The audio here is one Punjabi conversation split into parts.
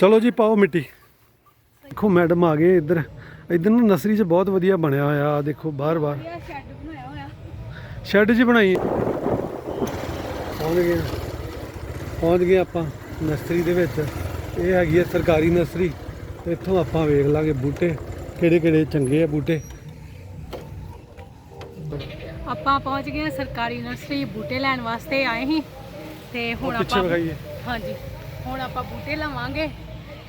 ਚਲੋ ਜੀ ਪਾਓ ਮਿੱਟੀ। ਦੇਖੋ ਮੈਡਮ ਆ ਗਏ ਇੱਧਰ। ਇੱਧਰ ਨਾ ਨਰਸਰੀ 'ਚ ਬਹੁਤ ਵਧੀਆ ਬਣਿਆ ਹੋਇਆ ਆ ਦੇਖੋ ਬਾਹਰ-ਬਾਹਰ ਸ਼ੈੱਡ ਬਣਾਇਆ ਹੋਇਆ। ਸ਼ੈੱਡ 'ਚ ਬਣਾਈ। ਪਹੁੰਚ ਗਏ। ਪਹੁੰਚ ਗਏ ਆਪਾਂ ਨਰਸਰੀ ਦੇ ਵਿੱਚ। ਇਹ ਹੈਗੀ ਹੈ ਸਰਕਾਰੀ ਨਰਸਰੀ। ਤੇ ਇੱਥੋਂ ਆਪਾਂ ਵੇਖ ਲਾਂਗੇ ਬੂਟੇ ਕਿਹੜੇ ਕਿਹੜੇ ਚੰਗੇ ਆ ਬੂਟੇ। ਆਪਾਂ ਪਹੁੰਚ ਗਏ ਹਾਂ ਸਰਕਾਰੀ ਨਰਸਰੀ ਬੂਟੇ ਲੈਣ ਵਾਸਤੇ ਆਏ ਸੀ। ਤੇ ਹੁਣ ਆਪਾਂ ਹਾਂਜੀ ਹੁਣ ਆਪਾਂ ਬੂਟੇ ਲਵਾਂਗੇ।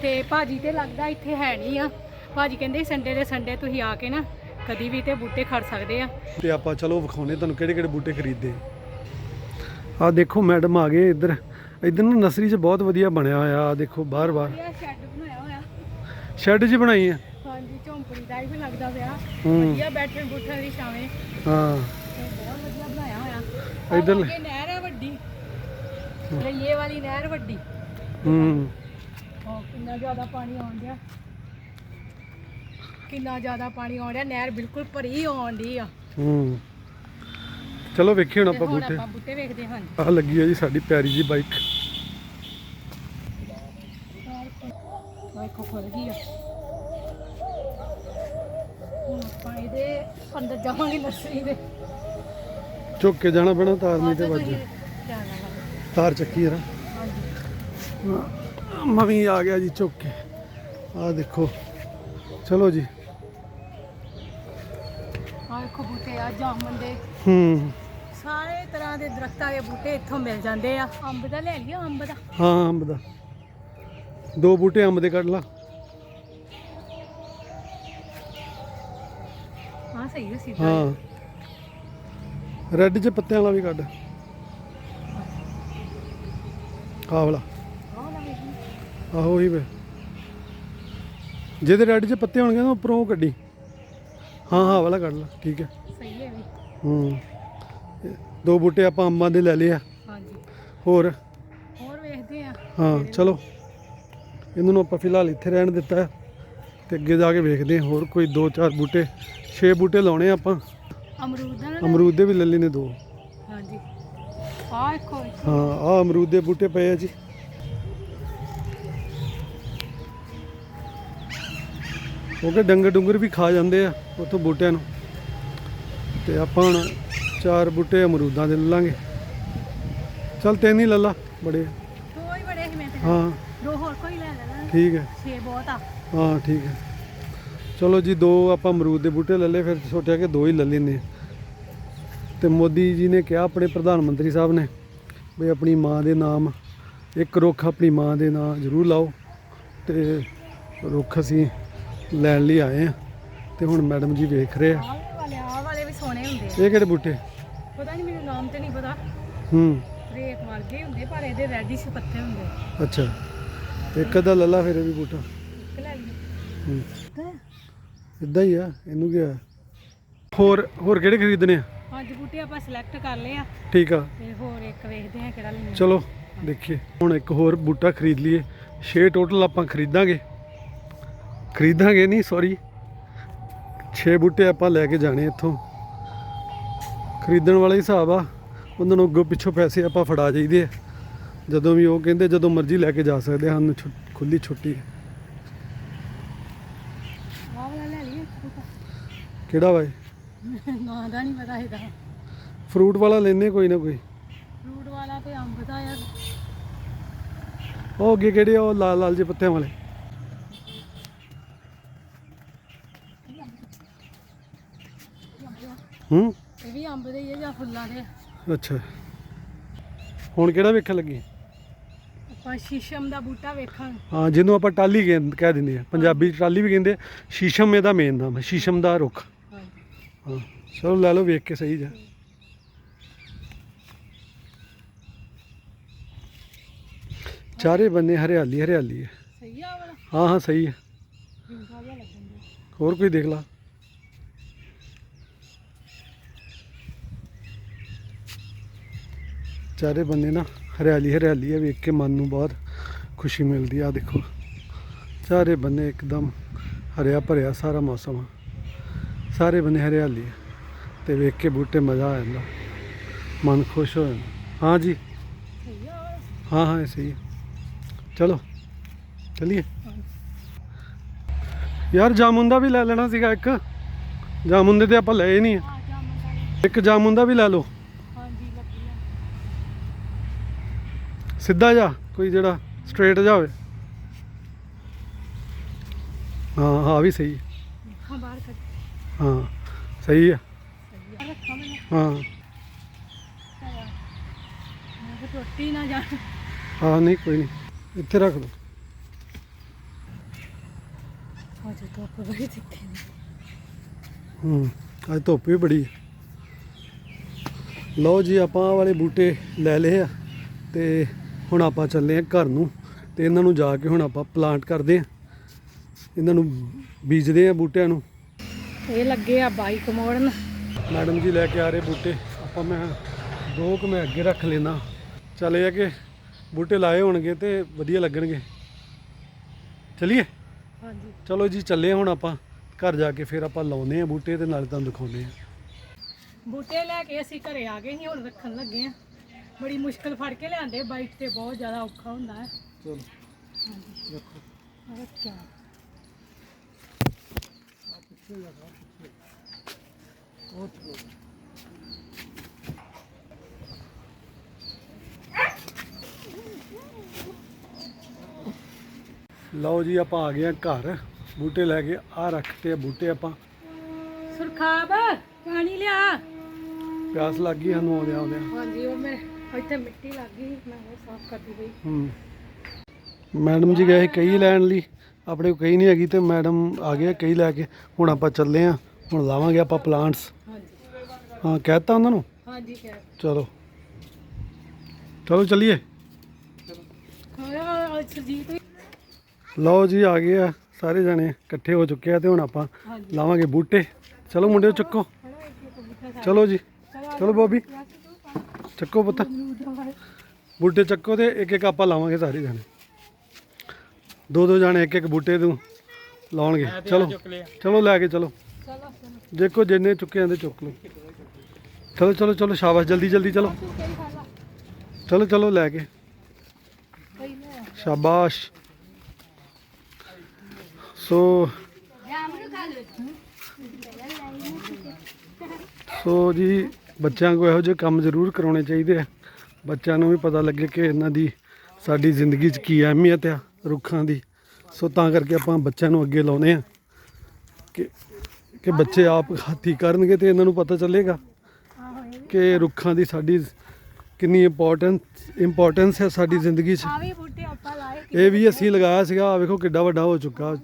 ਤੇ ਭਾਜੀ ਤੇ ਲੱਗਦਾ ਇੱਥੇ ਹੈ ਨਹੀਂ ਆ। ਭਾਜੀ ਕਹਿੰਦੇ ਸੰਡੇ ਦੇ ਸੰਡੇ ਤੁਸੀਂ ਆ ਕੇ ਨਾ ਕਦੀ ਵੀ ਤੇ ਬੂਟੇ ਖੜ ਸਕਦੇ ਆ। ਤੇ ਆਪਾਂ ਚਲੋ ਵਿਖਾਉਨੇ ਤੁਹਾਨੂੰ ਕਿਹੜੇ ਕਿਹੜੇ ਬੂਟੇ ਖਰੀਦੇ ਆ ਦੇਖੋ ਮੈਡਮ ਆ ਗਏ ਇੱਧਰ। ਇੱਧਰ ਨਾ ਨਰਸਰੀ 'ਚ ਬਹੁਤ ਵਧੀਆ ਬਣਿਆ ਹੋਇਆ ਆ ਦੇਖੋ ਬਾਹਰ-ਬਾਹਰ ਇਹ ਸ਼ੈੱਡ ਬਣਾਇਆ ਹੋਇਆ। ਸ਼ੈੱਡ 'ਚ ਬਣਾਈ ਹੈ ਹਾਂਜੀ ਝੌਂਪੜੀ ਟਾਈਪ ਲੱਗਦਾ ਪਿਆ। ਹੂੰ। ਵਧੀਆ ਬੈਠਣ ਬੁੱਠਣ ਦੀ ਛਾਵੇਂ। ਹਾਂ। ਬਹੁਤ ਵਧੀਆ ਬਣਾਇਆ ਹੋਇਆ। ਇੱਧਰ ਲੈ- ਅੱਗੇ ਨਹਿਰ ਹੈ ਵੱਡੀ। ਰਈਏ ਵਾਲੀ ਨਹਿਰ ਵੱਡੀ। ਹੂੰ। ਹਾਂ ਕਿੰਨਾ ਜ਼ਿਆਦਾ ਪਾਣੀ ਆਉਣ ਡਿਆ। ਕਿੰਨਾ ਜ਼ਿਆਦਾ ਪਾਣੀ ਆਉਣ ਡਿਆ ਨਹਿਰ ਬਿਲਕੁਲ ਭਰੀ ਆਉਣ ਡਈ ਆ। ਹੂੰ। ਚਲੋ ਵੇਖੀਏ ਹੁਣ ਤੇ ਆਪਾਂ ਹੁਣ ਬੂਟੇ। ਆਪਾਂ ਬੂਟੇ ਵੇਖਦੇ ਹਾਂ ਆ ਲੱਗੀ ਹੈ ਜੀ ਸਾਡੀ ਪਿਆਰੀ ਜੀ ਬਾਈਕ। ਵੇਖੋ ਖੁੱਲ ਗਈ ਆ। ਹੁਣ ਆਪਾਂ ਇਹਦੇ ਅੰਦਰ ਜਾਵਾਂਗੇ ਨਰਸਰੀ ਦੇ। ਝੁੱਕ ਕੇ ਜਾਣਾ ਪੈਣਾ ਤਾਰ ਨਹੀਂ ਤੇ ਵੱਜ। ਨਾਲ ਆਜੋ। ਤਾਰ ਚੱਕੀ ਜਰਾ। ਹਾਂਜੀ। ਮਵੀ ਆ ਗਿਆ ਜੀ ਝੁੱਕ ਕੇ। ਆ ਦੇਖੋ। ਚਲੋ ਜੀ। ਵੇਖੋ ਬੂਟੇ ਆ ਜਾਮਨ ਦੇ। ਹੂੰ। ਸਾਰੇ ਤਰ੍ਹਾਂ ਦੇ ਦਰਖਤਾਂ ਦੇ ਬੂਟੇ ਇੱਥੋਂ ਮਿਲ ਜਾਂਦੇ ਆ। ਅੰਬ ਦਾ ਲੈ ਲਿਓ ਅੰਬ ਦਾ। ਹਾਂ ਅੰਬ ਦਾ। ਦੋ ਬੂਟੇ ਅੰਬ ਦੇ ਕੱਢ ਲਾ। ਹਾਂ ਸਹੀ ਹੈ ਸਿੱਧਾ। ਹਾਂ। ਰੈੱਡ 'ਚ ਪੱਤਿਆਂ ਵਾਲਾ ਵੀ ਕੱਢ। ਆਹ ਵਾਲਾ। ਆਹੋ ਹੀ ਵੇ ਜਿਹਦੇ ਰੈੱਡ 'ਚ ਪੱਤੇ ਹੋਣਗੇ ਨਾ ਉੱਪਰੋਂ ਉਹ ਕੱਢੀ। ਹਾਂ ਹਾਂ ਵਾਲਾ ਕੱਢ ਲਾ ਠੀਕ ਹੈ। ਸਹੀ ਹੈ ਵੀ। ਹੂੰ। ਇਹ ਦੋ ਬੂਟੇ ਆਪਾਂ ਅੰਬਾਂ ਦੇ ਲੈ ਲਏ ਆ। ਹਾਂਜੀ। ਹੋਰ? ਹੋਰ ਵੇਖਦੇ ਆ। ਹਾਂ ਚਲੋ। ਇਹਨਾਂ ਨੂੰ ਆਪਾਂ ਫਿਲਹਾਲ ਇੱਥੇ ਰਹਿਣ ਦਿੱਤਾ ਤੇ ਅੱਗੇ ਜਾ ਕੇ ਵੇਖਦੇ ਹਾਂ ਹੋਰ ਕੋਈ ਦੋ ਚਾਰ ਬੂਟੇ ਛੇ ਬੂਟੇ ਲਾਉਣੇ ਆ ਆਪਾਂ। ਅਮਰੂਦ ਦਾ ਨਾ ਅਮਰੂਦ ਦੇ ਵੀ ਲੈ ਨੇ ਦੋ। ਹਾਂਜੀ। ਆਹ ਵੇਖੋ। ਹਾਂ ਆ ਅਮਰੂਦ ਦੇ ਬੂਟੇ ਪਏ ਆ ਜੀ। ਕਿਉਂਕਿ ਡੰਗਰ ਡੁੰਗਰ ਵੀ ਖਾ ਜਾਂਦੇ ਆ ਉੱਥੋਂ ਬੂਟਿਆਂ ਨੂੰ। ਤੇ ਆਪਾਂ ਹੁਣ ਚਾਰ ਬੂਟੇ ਅਮਰੂਦਾਂ ਦੇ ਲਾਂਗੇ। ਚੱਲ ਤਿੰਨ ਹੀ ਲੈ ਲਾ ਬੜੇ। ਦੋ ਹੀ ਬੜੇ ਸੀ ਮੈਂ ਤੇ। ਹਾਂ। ਦੋ ਹੋਰ ਕੋਈ ਲੈ ਲੈਣਾ। ਠੀਕ ਹੈ। ਛੇ ਬਹੁਤ ਆ। ਹਾਂ ਠੀਕ ਹੈ। ਚਲੋ ਜੀ ਦੋ ਆਪਾਂ ਅਮਰੂਦ ਦੇ ਬੂਟੇ ਲੈ ਲਏ ਫਿਰ ਸੋਚਿਆ ਕਿ ਦੋ ਹੀ ਲੈ ਲੈਨੇ। ਤੇ ਮੋਦੀ ਜੀ ਨੇ ਕਿਹਾ ਆਪਣੇ ਪ੍ਰਧਾਨ ਮੰਤਰੀ ਸਾਹਿਬ ਨੇ ਵੀ ਆਪਣੀ ਮਾਂ ਦੇ ਨਾਮ ਇੱਕ ਰੁੱਖ ਆਪਣੀ ਮਾਂ ਦੇ ਨਾਂ ਜ਼ਰੂਰ ਲਾਓ। ਤੇ ਰੁੱਖ ਅਸੀਂ ਲੈਣ ਲਈ ਆਏ ਆ। ਤੇ ਹੁਣ ਮੈਡਮ ਜੀ ਵੇਖ ਰਹੇ ਆ। ਆਹ ਵਾਲੇ ਆਹ ਵਾਲੇ ਵੀ ਸੋਹਣੇ ਹੁੰਦੇ ਆ। ਇਹ ਕਿਹੜੇ ਬੂਟੇ? ਪਤਾ ਨਹੀਂ ਮੈਨੂੰ ਨਾਮ ਤੇ ਨਹੀਂ ਪਤਾ। ਹੂੰ। ਰੇਤ ਵਰਗੇ ਹੁੰਦੇ ਪਰ ਇਹਦੇ ਰੈਡਿਸ਼ ਪੱਤੇ ਹੁੰਦੇ ਆ। ਅੱਛਾ। ਇੱਕ ਅੱਧਾ ਲੱਲਾ ਫਿਰ ਇਹ ਵੀ ਬੂਟਾ। ਇੱਕ ਲੈ ਲਈ ਹੂੰ। ਤੇ ਇਦਾਂ ਹੀ ਆ ਇਹਨੂੰ ਕੀ ਆ ਹੋਰ ਹੋਰ ਕਿਹੜੇ ਖਰੀਦਣੇ ਆ? ਪੰਜ ਬੂਟੇ ਆਪਾਂ ਸਿਲੈਕਟ ਕਰ ਲਏ ਆ। ਠੀਕ ਆ। ਤੇ ਹੋਰ ਇੱਕ ਵੇਖਦੇ ਆ ਕਿਹੜਾ ਲੈਣਾ। ਚਲੋ ਦੇਖੀਏ। ਹੁਣ ਇੱਕ ਹੋਰ ਬੂਟਾ ਖਰੀਦ ਲਈਏ। 6 ਟੋਟਲ ਆਪਾਂ ਖਰੀਦਾਂਗੇ। ਖਰੀਦਾਂਗੇ ਨਹੀਂ ਸੌਰੀ 6 ਬੂਟੇ ਆਪਾਂ ਲੈ ਕੇ ਜਾਣੇ ਇੱਥੋਂ। ਖਰੀਦਣ ਵਾਲਾ ਹਿਸਾਬ ਆ ਉਹਨਾਂ ਨੂੰ ਅੱਗੋਂ ਪਿੱਛੋਂ ਪੈਸੇ ਆਪਾਂ ਫੜਾ ਜਾਈਦੇ ਆ। ਜਦੋਂ ਵੀ ਉਹ ਕਹਿੰਦੇ ਜਦੋਂ ਮਰਜ਼ੀ ਲੈ ਕੇ ਜਾ ਸਕਦੇ ਛੁ- ਖੁੱਲੀ ਛੁੱਟੀ ਹੈ ਕਿਹੜਾ ਵਾ ਇਹ? ਨਾਂ ਦਾ ਨਹੀਂ ਪਤਾ ਇਹਦਾ। ਫਰੂਟ ਵਾਲਾ ਲੈਨੇ ਕੋਈ ਨਾ ਕੋਈ? ਫਰੂਟ ਵਾਲਾ ਤੇ ਅੰਬ ਦਾ ਆ। ਉਹ ਅੱਗੇ ਕਿਹੜੇ ਉਹ ਲਾਲ ਲਾਲ ਜਿਹੇ ਪੱਤਿਆਂ ਵਾਲੇ? ਹੂੰ? ਇਹ ਵੀ ਅੰਬ ਦੇ ਹੀ ਆ ਜਾਂ ਫੁੱਲਾਂ ਦੇ। ਆ। ਅੱਛਾ। ਹੁਣ ਕਿਹੜਾ ਵੇਖਣ ਲੱਗੀ? ਆਪਾਂ ਸ਼ੀਸ਼ਮ ਦਾ ਬੂਟਾ ਵੇਖਾਂ ਹਾਂ ਜਿਹਨੂੰ ਆਪਾਂ ਟਾਲੀ ਕਹਿ ਕਹਿ ਦਿੰਦੇ ਆ ਪੰਜਾਬੀ 'ਚ ਟਾਲੀ ਵੀ ਕਹਿੰਦੇ ਆ ਸ਼ੀਸ਼ਮ ਇਹਦਾ ਮੇਨ ਨਾਮ ਹੈ ਸ਼ੀਸ਼ਮ ਦਾ ਰੁੱਖ। ਹਾਂਜੀ ਹਾਂ ਚਲੋ ਲੈ ਲਓ ਵੇਖ ਕੇ ਸਹੀ ਜਾ। ਚਾਰੇ ਬੰਨੇ ਹਰਿਆਲੀ ਹਰਿਆਲੀ ਹੈ। ਸਹੀ ਆ ਵਾਲਾ। ਹਾਂ ਹਾਂ ਸਹੀ ਹੈ। ਵਿੰਗਾ ਜਿਹਾ ਲੱਗਣ ਡਿਆ। ਹੋਰ ਕੋਈ ਦੇਖ ਲਾ। ਚਾਰੇ ਬੰਨੇ ਨਾ ਹਰਿਆਲੀ ਹਰਿਆਲੀ ਹੈ ਵੇਖ ਕੇ ਮਨ ਨੂੰ ਬਹੁਤ ਖੁਸ਼ੀ ਮਿਲਦੀ ਆ ਦੇਖੋ। ਚਾਰੇ ਬੰਨੇ ਇੱਕਦਮ ਹਰਿਆ ਭਰਿਆ ਸਾਰਾ ਮੌਸਮ ਆ। ਸਾਰੇ ਬੰਨੇ ਹਰਿਆਲੀ ਹੈ ਤੇ ਵੇਖ ਕੇ ਬੂਟੇ ਮਜ਼ਾ ਆ ਜਾਂਦਾ। ਮਨ ਖੁਸ਼ ਹੋ ਜਾਂਦਾ। ਹਾਂ ਜੀ। ਹਾਂ ਹਾਂ ਸਹੀ ਚਲੋ, ਚਲਿਏ। ਯਾਰ ਜਾਮੁਨ ਦਾ ਵੀ ਲੈ ਲੈਣਾ ਸੀਗਾ ਇੱਕ। ਜਾਮੁਨ ਦੇ ਤੇ ਆਪਾਂ ਲਏ ਨਹੀਂ ਇੱਕ ਜਾਮੁਨ ਦਾ ਵੀ ਲੈ ਲਓ ਹਾਂਜੀ ਲੱਗੀਆਂ ਸਿੱਧਾ ਜਾ ਕੋਈ ਜਿਹੜਾ ਸਟ੍ਰੇਟ ਜਾ ਹੋਵੇ। ਹਾਂ ਹਾਂ ਵੀ ਸਹੀ। ਹੈ। ਹਾਂ ਬਾਹਰ ਕੱਢ। ਹਾਂ ਸਹੀ ਮੈਂ। ਹਾਂ। ਮੈਂ ਕਿ ਟੁੱਟੀ ਨਾ ਜਾ। ਹਾਂ ਨਹੀਂ ਕੋਈ ਨਹੀਂ। ਇੱਥੇ ਰੱਖ ਲਓ। ਹੋ ਜੇ ਧੁੱਪ ਬੜੀ ਦਿੱਤੀ ਹੂੰ ਅੱਜ ਧੁੱਪ ਵੀ ਬੜੀ ਹੈ ਲਓ ਜੀ ਆਪਾਂ ਵਾਲੇ ਬੂਟੇ ਲੈ ਲਏ ਆ ਤੇ ਹੁਣ ਆਪਾਂ ਚੱਲੇ ਆ ਘਰ ਨੂੰ ਤੇ ਇਹਨਾਂ ਨੂੰ ਜਾ ਕੇ ਹੁਣ ਆਪਾਂ ਪਲਾਂਟ ਕਰਦੇ ਆ ਇਹਨਾਂ ਨੂੰ ਬੀਜਦੇ ਆ ਬੂਟਿਆਂ ਨੂੰ। ਇਹ ਲੱਗੇ ਆ ਬਾਈਕ ਮੋੜਨ ਮੈਡਮ ਜੀ ਲੈ ਕੇ ਆ ਰਹੇ ਬੂਟੇ। ਆਪਾਂ ਮੈਂ ਦੋ ਕੁ ਮੈਂ ਅੱਗੇ ਰੱਖ ਲੈਣਾ ਚੱਲ ਆ ਕਿ ਬੂਟੇ ਲਾਏ ਹੋਣਗੇ ਤੇ ਵਧੀਆ ਲੱਗਣਗੇ। ਚਲਿਏ? ਹਾਂਜੀ। ਚਲੋ ਜੀ ਚੱਲੇ ਹੁਣ ਆਪਾਂ। ਘਰ ਜਾ ਕੇ ਫਿਰ ਆਪਾਂ ਲਾਉਨੇ ਆ ਬੂਟੇ ਤੇ ਨਾਲ ਤੁਹਾਨੂੰ ਦਿਖਾਉਨੇ ਆ ਬੂਟੇ ਲੈ ਕੇ ਅਸੀਂ ਘਰੇ ਆ ਗਏ ਸੀ ਹੁਣ ਰੱਖਣ ਲੱਗੇ ਆ ਬੜੀ ਮੁਸ਼ਕਲ ਫੜ ਕੇ ਲਿਆਂਦੇ ਬਾਈਕ ਤੇ ਬਹੁਤ ਜ਼ਿਆਦਾ ਔਖਾ ਹੁੰਦਾ ਹੈ। ਚਲੋ। ਹਾਂਜੀ। ਰੱਖੋ। ਰੱਖਿਆ। ਲਓ ਜੀ ਆਪਾਂ ਆ ਗਏ ਆ ਘਰ। ਬੂਟੇ ਲੈ ਕੇ ਆ ਰੱਖਤੇ ਆ ਬੂਟੇ ਆਪਾਂ। ਸੁਰਖਾਬ ਪਾਣੀ ਲਿਆ। ਪਿਆਸ ਲੱਗ ਗਈ ਸਾਨੂੰ ਆਉਂਦਿਆਂ ਆਉਂਦਿਆਂ। ਹਾਂਜੀ ਉਹ ਮੇਰੇ ਇੱਥੇ ਮਿੱਟੀ ਲੱਗ ਗਈ ਮੈਂ ਉਹ ਸਾਫ਼ ਕਰਦੀ ਪਈ। ਹੂੰ। ਮੈਡਮ ਜੀ ਗਏ ਕਈ ਲੈਣ ਲਈ ਆਪਣੇ ਕੋਲ ਕਈ ਨਹੀਂ ਹੈਗੀ ਤੇ ਮੈਡਮ ਆ ਗਏ ਕਈ ਲੈ ਕੇ ਹੁਣ ਆਪਾਂ ਚੱਲੇ ਆ ਹੁਣ ਲਾਵਾਂਗੇ ਆਪਾਂ ਪਲਾਂਟਸ। ਹਾਂਜੀ। ਹਾਂ ਕਹਿਤਾ ਉਹਨਾਂ ਨੂੰ? ਹਾਂਜੀ ਕਿਹਾ ਚਲੋ। ਚਲੋ ਚੱਲੀਏ। ਹਾਂ ਸਰਜੀਤ ਵੀ? ਲਓ ਜੀ ਆ ਗਏ ਆ ਸਾਰੇ ਜਣੇ ਇਕੱਠੇ ਹੋ ਚੁੱਕੇ ਆ ਤੇ ਹੁਣ ਆਪਾਂ ਹਾਂਜੀ। ਲਾਵਾਂਗੇ ਬੂਟੇ। ਚਲੋ ਮੁੰਡਿਓ ਚੱਕੋ। ਚਲੋ ਜੀ। ਚਲੋ ਬੋਬੀ ਚੱਕੋ ਪੁੱਤ। ਬੂਟੇ ਚੱਕੋ ਤੇ ਇੱਕ ਇੱਕ ਆਪਾਂ ਲਾਵਾਂਗੇ ਸਾਰੇ ਜਣੇ। ਦੋ ਦੋ ਜਣੇ ਇੱਕ ਇੱਕ ਬੂਟੇ ਨੂੰ ਲਾਉਣਗੇ। ਚਲੋ ਚਲੋ ਲੈ ਕੇ ਚਲੋ। ਚਲੋ ਚਲੋ। ਦੇਖੋ ਜਿੰਨੇ ਚੁੱਕੇ ਜਾਂਦੇ ਚੁੱਕ ਲਓ। ਚਲੋ ਚਲੋ ਚਲੋ ਸ਼ਾਬਾਸ਼ ਜਲਦੀ ਜਲਦੀ ਚਲੋ। ਚਲੋ ਚਲੋ ਲੈ ਕੇ। ਸ਼ਾਬਾਸ਼। ਸੋ ਸੋ ਜੀ ਬੱਚਿਆਂ ਕੋਲ ਇਹੋ ਜਿਹੇ ਕੰਮ ਜ਼ਰੂਰ ਕਰਾਉਣੇ ਚਾਹੀਦੇ ਆ। ਬੱਚਿਆਂ ਨੂੰ ਵੀ ਪਤਾ ਲੱਗੇ ਕਿ ਇਹਨਾਂ ਦੀ ਸਾਡੀ ਜ਼ਿੰਦਗੀ 'ਚ ਕੀ ਅਹਿਮੀਅਤ ਆ, ਰੁੱਖਾਂ ਦੀ। ਸੋ ਤਾਂ ਕਰਕੇ ਆਪਾਂ ਬੱਚਿਆਂ ਨੂੰ ਅੱਗੇ ਲਾਉਨੇ ਆ ਕਿ ਕਿ ਬੱਚੇ ਆਪ ਹੱਥੀ ਕਰਨਗੇ ਤੇ ਇਹਨਾਂ ਨੂੰ ਪਤਾ ਚੱਲੇਗਾ ਕਿ ਰੁੱਖਾਂ ਦੀ ਸਾਡੀ ਕਿੰਨੀ ਇੰਪੋਰਟੈਂਸ ਇੰਪੋਰਟੈਂਸ ਹੈ ਸਾਡੀ ਜ਼ਿੰਦਗੀ 'ਚ। ਇਹ ਵੀ ਅਸੀਂ ਲਗਾਇਆ ਸੀਗਾ ਆ ਵੇਖੋ ਕਿੱਡਾ ਵੱਡਾ ਹੋ ਚੁੱਕਾ।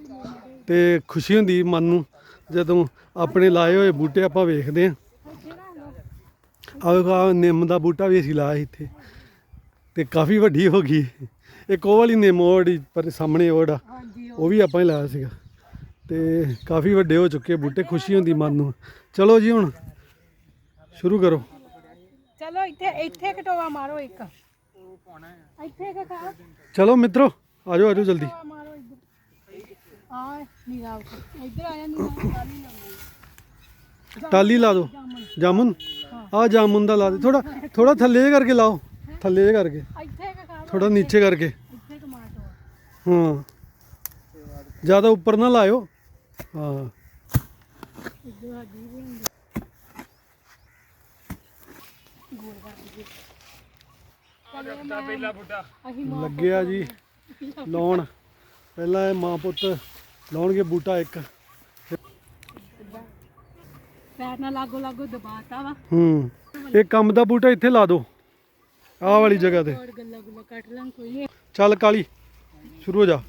ਤੇ ਖੁਸ਼ੀ ਹੁੰਦੀ ਮਨ ਨੂੰ ਜਦੋਂ ਆਪਣੇ ਲਾਏ ਹੋਏ ਬੂਟੇ ਆਪਾਂ ਵੇਖਦੇ ਆ। ਆ ਵੇਖੋ ਆਹ ਨਿੰਮ ਦਾ ਬੂਟਾ ਵੀ ਅਸੀਂ ਲਾਇਆ ਇੱਥੇ। ਤੇ ਕਾਫੀ ਵੱਡੀ ਹੋ ਗਈ। ਇੱਕ ਉਹ ਵਾਲੀ ਨਿੰਮ ਜਿਹੜੀ ਪਰ ਸਾਹਮਣੇ ਜਿਹੜਾ ਹਾਂਜੀ ਉਹ ਵੀ ਆਪਾਂ ਹੀ ਲਾਇਆ ਸੀਗਾ। ਤੇ ਕਾਫੀ ਵੱਡੇ ਹੋ ਚੁੱਕੇ ਬੂਟੇ ਖੁਸ਼ੀ ਹੁੰਦੀ ਮਨ ਨੂੰ। ਚਲੋ ਜੀ ਹੁਣ ਸ਼ੁਰੂ ਕਰੋ। ਚਲੋ ਇੱਥੇ ਇੱਥੇ ਕਟੋਆ ਮਾਰੋ ਇੱਕ। ਇੱਥੇ ਚਲੋ ਮਿੱਤਰੋ ਆਜੋ ਆਜੋ ਜਲਦੀ। ਮਾਰੋ ਇੱਧਰ ਆ ਨੀਰਾਵ ਇੱਧਰ ਆ ਕਾਲੀ ਲੰਮੀ ਟਾਲੀ ਲਾ ਦਿਓ। ਜਾਮੁਨ। ਆ ਜਾਮੁਨ ਦਾ ਲਾ ਦੇ। ਥੋੜਾ ਥੋੜਾ ਥੱਲੇ ਜਿਹੇ ਕਰਕੇ ਲਾਓ। ਥੱਲੇ ਜਿਹੇ ਕਰਕੇ। ਇੱਥੇ ਥੋੜਾ ਨੀਚੇ ਕਰਕੇ। ਇੱਥੇ ਹਾਂ। ਜ਼ਿਆਦਾ ਉੱਪਰ ਨਾ ਲਾਇਓ। ਹਾਂ। ਲੱਗਿਆ ਜੀ ਲਾਉਣ। ਪਹਿਲਾਂ ਇਹ ਮਾਂ ਪੁੱਤ ਲਾਉਣਗੇ ਬੂਟਾ ਇੱਕ। ਪੈਰ ਨਾਲ ਲਾਗੋ ਲਾਗੋ ਦਬਾਤਾ ਵਾ। ਹੂੰ ਇਹ ਕੰਮ ਦਾ ਬੂਟਾ ਇੱਥੇ ਲਾ ਦਿਓ ਆਹ ਵਾਲੀ ਜਗ੍ਹਾ ਤੇ। ਹੋਰ ਗੱਲਾਂ ਗੁੱਲਾਂ ਕੱਟ ਲਾਂ ਕੋਈ ਨਹੀਂ। ਚੱਲ ਕਾਲੀ ਸ਼ੁਰੂ ਹੋ ਜਾ।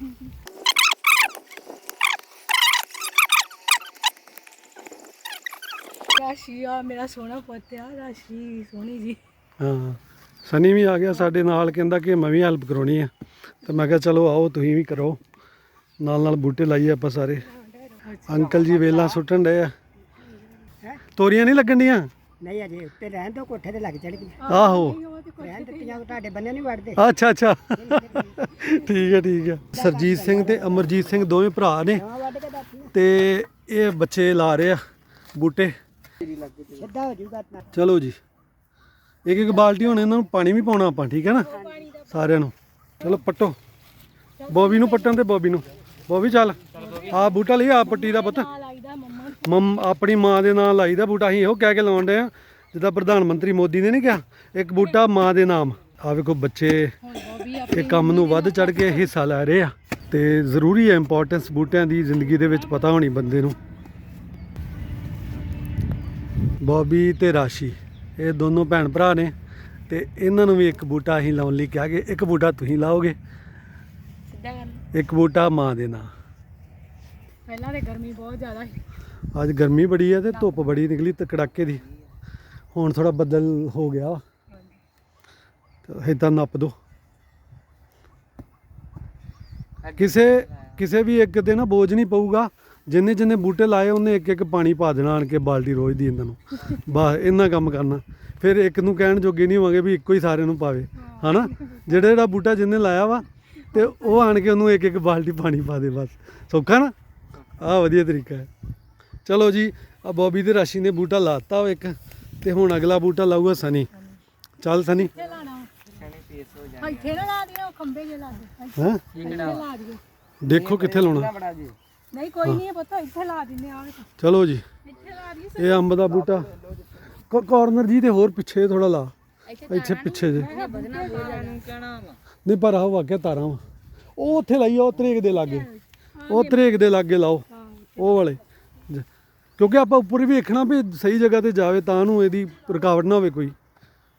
ਰਾਸ਼ੀ ਆ ਮੇਰਾ ਸੋਹਣਾ ਪੁੱਤ ਆ ਰਾਸ਼ੀ ਸੋਹਣੀ ਜੀ। ਹਾਂ ਸਨੀ ਵੀ ਆ ਗਿਆ ਸਾਡੇ ਨਾਲ ਕਹਿੰਦਾ ਕਿ ਮੈਂ ਵੀ ਹੈਲਪ ਕਰਾਉਣੀ ਆ। ਤੇ ਮੈਂ ਕਿਹਾ ਚਲੋ ਆਓ ਤੁਸੀਂ ਵੀ ਕਰੋ। ਨਾਲ ਨਾਲ ਬੂਟੇ ਲਾਈਏ ਆਪਾਂ ਸਾਰੇ। ਅੰਕਲ ਜੀ ਵੇਲਾ ਸੁੱਟਣ ਡਏ ਆ। ਤੋਰੀਆਂ ਨਹੀਂ ਲੱਗਣ ਡੀਆਂ? ਨਹੀਂ ਅਜੇ ਉੱਤੇ ਰਹਿਣ ਤੋਂ ਕੋਠੇ ਤੇ ਲੱਗ ਚੜ੍ਹਦੀ ਆਹੋ। ਰਹਿਣ ਦਿੱਤੀਆਂ ਤੁਹਾਡੇ ਬੰਨੇ ਨਹੀਂ ਵੜਦੇ। ਅੱਛਾ ਅੱਛਾ। ਠੀਕ ਹੈ ਠੀਕ ਹੈ। ਸਰਜੀਤ ਸਿੰਘ ਤੇ ਅਮਰਜੀਤ ਸਿੰਘ ਦੋਵੇਂ ਭਰਾ ਨੇ। ਹਾਂ ਵੱਢ ਕੇ ਦੱਸ ਤੇ ਇਹ ਬੱਚੇ ਲਾ ਰਹੇ ਆ ਬੂਟੇ। ਸਿੱਧਾ ਹੋ ਜਾਊਗਾ ਤਾਂ ਚਲੋ ਜੀ। ਇੱਕ ਇੱਕ ਬਾਲਟੀ ਹੁਣ ਇਹਨਾਂ ਨੂੰ ਪਾਣੀ ਵੀ ਪਾਉਣਾ ਆਪਾਂ ਠੀਕ ਹੈ ਨਾ? ਸਾਰਿਆਂ ਨੂੰ। ਚਲੋ ਪੱਟੋ। ਬੋਬੀ ਨੂੰ ਪੱਟਣ ਤੇ ਬੋਬੀ ਨੂੰ। ਬੋਬੀ ਚੱਲ। ਆ ਬੂਟਾ ਲਈ ਆ ਪੱਟੀ ਦਾ ਪੁੱਤ। ਮੰਮਾ ਆਪਣੀ ਮਾਂ ਦੇ ਨਾਂ ਲਾਈਦਾ ਬੂਟਾ ਅਸੀਂ ਇਹੋ ਕਹਿ ਕੇ ਲਾਉਣ ਡਏ ਆ ਜਿੱਦਾਂ ਪ੍ਰਧਾਨ ਮੰਤਰੀ ਮੋਦੀ ਨੇ ਨਹੀਂ ਕਿਹਾ ਇੱਕ ਬੂਟਾ ਮਾਂ ਦੇ ਨਾਮ। ਆ ਵੇਖੋ ਬੱਚੇ ਇਹ ਕੰਮ ਨੂੰ ਵੱਧ ਚੜ ਕੇ ਹਿੱਸਾ ਲੈ ਰਹੇ ਆ ਤੇ ਜ਼ਰੂਰੀ ਹੈ ਇੰਪੋਰਟੈਂਸ ਬੂਟਿਆਂ ਦੀ ਜ਼ਿੰਦਗੀ ਦੇ ਵਿੱਚ ਪਤਾ ਹੋਣੀ ਬੰਦੇ ਨੂੰ। ਬੋਬੀ ਤੇ ਰਾਸ਼ੀ ਇਹ ਦੋਨੋਂ ਭੈਣ ਭਰਾ ਨੇ ਤੇ ਇਹਨਾਂ ਨੂੰ ਵੀ ਇੱਕ ਬੂਟਾ ਅਸੀਂ ਲਾਉਣ ਲਈ ਕਿਹਾ ਕਿ ਇੱਕ ਬੂਟਾ ਤੁਸੀਂ ਲਾਓਗੇ। ਸਿੱਧਾ ਇੱਕ ਬੂਟਾ ਮਾਂ ਦੇ ਨਾਂ। ਪਹਿਲਾਂ ਤੇ ਗਰਮੀ ਬਹੁਤ ਜ਼ਿਆਦਾ ਸੀ। ਅੱਜ ਗਰਮੀ ਬੜੀ ਹੈ ਤੇ ਧੁੱਪ ਬੜੀ ਨਿਕਲੀ ਤੇ ਕੜਾਕੇ ਦੀ। ਹੁਣ ਥੋੜਾ ਬੱਦਲ ਹੋ ਗਿਆ ਤੇ ਇਦਾਂ ਨੱਪ ਦੋ। ਕਿਸੇ ਕਿਸੇ ਵੀ ਇੱਕ ਤੇ ਨਾ ਬੋਝ ਨਹੀਂ ਪਊਗਾ। ਜਿੰਨੇ ਜਿੰਨੇ ਬੂਟੇ ਲਾਏ, ਉਹਨੇ ਇੱਕ ਇੱਕ ਪਾਣੀ ਪਾ ਦੇਣਾ ਆਣ ਕੇ ਬਾਲਟੀ ਰੋਜ਼ ਦੀ ਇਹਨਾਂ ਨੂੰ। ਬਸ ਇੰਨਾ ਕੰਮ ਕਰਨਾ। ਫਿਰ ਇੱਕ ਨੂੰ ਕਹਿਣ ਜੋਗੇ ਨਹੀਂ ਹੋਵਾਂਗੇ ਵੀ ਇੱਕੋ ਹੀ ਸਾਰਿਆਂ ਨੂੰ ਪਾਵੇ। ਹਨਾ? ਜਿਹੜਾ ਜਿਹੜਾ ਬੂਟਾ ਜਿੰਨੇ ਲਾਇਆ ਵਾ, ਤੇ ਉਹ ਆਣ ਕੇ ਉਹਨੂੰ ਇੱਕ ਇੱਕ ਬਾਲਟੀ ਪਾਣੀ ਪਾ ਦੇ ਬਸ। ਸੌਖਾ ਨਾ? ਆਹ ਵਧੀਆ ਤਰੀਕਾ ਹੈ। ਚਲੋ ਜੀ ਆ ਬੋਬੀ ਤੇ ਰਾਸ਼ੀ ਨੇ ਬੂਟਾ ਲਾਤਾ ਉਹ ਇੱਕ ਤੇ ਹੁਣ ਅਗਲਾ ਬੂਟਾ ਲਾਊਗਾ ਸਨੀ। ਚੱਲ ਸਨੀ। ਇੱਥੇ ਲਾਣਾ ਹਾਂ ਇੱਥੇ ਨਾ ਲਾ ਦਿਓ ਖੰਬੇ ਜੇ ਲਾ ਦੇ ਹਾਂ? ਇੱਥੇ ਲਾ ਦਿਓ। ਦੇਖੋ ਕਿੱਥੇ ਲਾਉਣਾ। ਨਹੀਂ ਕੋਈ ਨਹੀਂ ਪਤਾ ਇੱਥੇ ਲਾ ਦਿੰਦੇ ਆ ਚਲੋ ਜੀ। ਇੱਥੇ ਲਾ ਦਈਏ ਇਹ ਅੰਬ ਦਾ ਬੂਟਾ। ਕਾਰਨਰ ਜੀ ਤੇ ਹੋਰ ਪਿੱਛੇ ਥੋੜਾ ਲਾ। ਇੱਥੇ ਪਿੱਛੇ ਜੇ। ਨਹੀਂ ਪਰ ਆਹ ਵਾਕਿਆ ਤਾਰਾਂ ਵਾ। ਉਹ ਉੱਥੇ ਲਾਈ ਆ ਉਹ ਤਰੇਕ ਦੇ ਲਾਗੇ। ਉਹ ਤਰੇਕ ਦੇ ਲਾਗੇ ਲਾਓ। ਉਹ ਵਾਲੇ। ਕਿਉਂਕਿ ਆਪਾਂ ਉੱਪਰ ਵੀ ਵੇਖਣਾ ਵੀ ਸਹੀ ਜਗ੍ਹਾ ਤੇ ਜਾਵੇ ਤਾਂ ਨੂੰ ਇਹਦੀ ਰੁਕਾਵਟ ਨਾ ਹੋਵੇ ਕੋਈ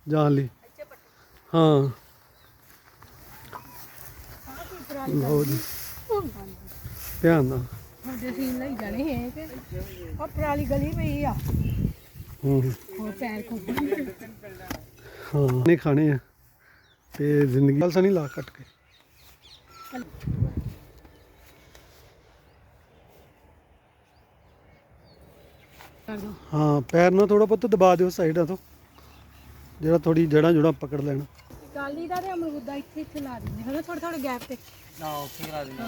ਜਾਣ ਲਈ। ਹਾਂ। ਲਓ ਜੀ। ਧਿਆਨ ਨਾਲ। ਉਹਦੇ ਸੀਨ ਲਈ ਜਾਣੇ ਹੈ ਕਿ ਆ ਪਰਾਲੀ ਗਲੀ ਪਈ ਆ। ਹੂੰ ਹੋਰ ਪੈਰ ਖੁੱਬ ਹਾਂ। ਨੇ ਖਾਣੇ ਆ। ਤੇ ਜ਼ਿੰਦਗੀ ਵਾਲ ਨਹੀਂ ਲਾ ਕੱਟ ਕੇ। ਕਰ ਦੋ। ਹਾਂ ਪੈਰ ਨਾਲ ਥੋੜਾ ਬਹੁਤ ਦਬਾ ਦਿਓ ਸਾਈਡਾਂ ਤੋਂ। ਜਿਹੜਾ ਥੋੜੀ ਜੜਾਂ ਜੁੜਾਂ ਪਕੜ ਲੈਣ। ਕਾਲੀ ਦਾ ਤੇ ਅਮਰੂਦ ਦਾ ਇੱਥੇ ਇੱਥੇ ਲਾ ਦਿੰਦੇ ਹਨਾ ਥੋੜੇ ਥੋੜੇ ਗੈਪ ਤੇ। ਨਾ ਉੱਥੇ ਲਾ ਦਿੰਦੇ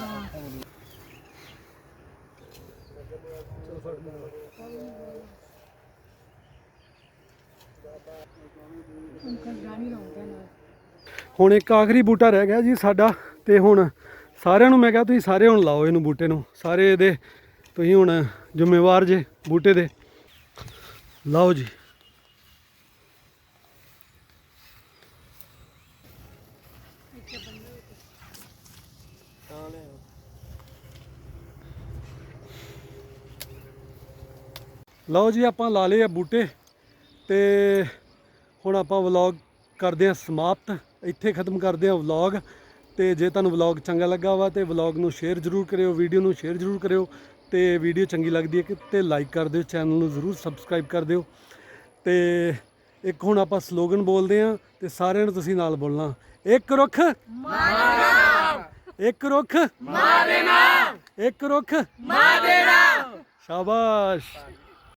ਹੁਣ ਇੱਕ ਆਖਰੀ ਬੂਟਾ ਰਹਿ ਗਿਆ ਜੀ ਸਾਡਾ ਤੇ ਹੁਣ ਸਾਰਿਆਂ ਨੂੰ ਮੈਂ ਕਿਹਾ ਤੁਸੀਂ ਸਾਰੇ ਹੁਣ ਲਾਓ ਇਹਨੂੰ ਬੂਟੇ ਨੂੰ। ਸਾਰੇ ਇਹਦੇ ਤੁਸੀਂ ਹੁਣ ਜ਼ਿੰਮੇਵਾਰ ਜੇ ਬੂਟੇ ਦੇ। ਲਓ ਜੀ। ਲਓ ਜੀ, ਆਪਾਂ ਲਾ ਲਏ ਆ ਬੂਟੇ ਤੇ ਹੁਣ ਆਪਾਂ ਵਲੌਗ ਕਰਦੇ ਹਾਂ ਸਮਾਪਤ। ਇੱਥੇ ਖਤਮ ਕਰਦੇ ਹਾਂ ਵਲੌਗ ਤੇ ਜੇ ਤੁਹਾਨੂੰ ਵਲੌਗ ਚੰਗਾ ਲੱਗਾ ਵਾ ਤੇ ਵਲੌਗ ਨੂੰ ਸ਼ੇਅਰ ਜ਼ਰੂਰ ਕਰਿਓ, ਵੀਡੀਓ ਨੂੰ ਸ਼ੇਅਰ ਜ਼ਰੂਰ ਕਰਿਓ। ਤੇ ਵੀਡੀਓ ਚੰਗੀ ਲੱਗਦੀ ਹੈ ਕਿ ਤੇ ਲਾਈਕ ਕਰ ਦਿਓ ਚੈਨਲ ਨੂੰ ਜ਼ਰੂਰ ਸਬਸਕ੍ਰਾਈਬ ਕਰ ਦਿਓ। ਤੇ ਇੱਕ ਹੁਣ ਆਪਾਂ ਸਲੋਗਨ ਬੋਲਦੇ ਹਾਂ ਤੇ ਸਾਰਿਆਂ ਨੂੰ ਤੁਸੀਂ ਨਾਲ ਬੋਲਣਾ। ਇੱਕ ਰੁੱਖ। ਇੱਕ ਰੁੱਖ। ਇੱਕ ਰੁੱਖ। ਸ਼ਾਬਾਸ਼।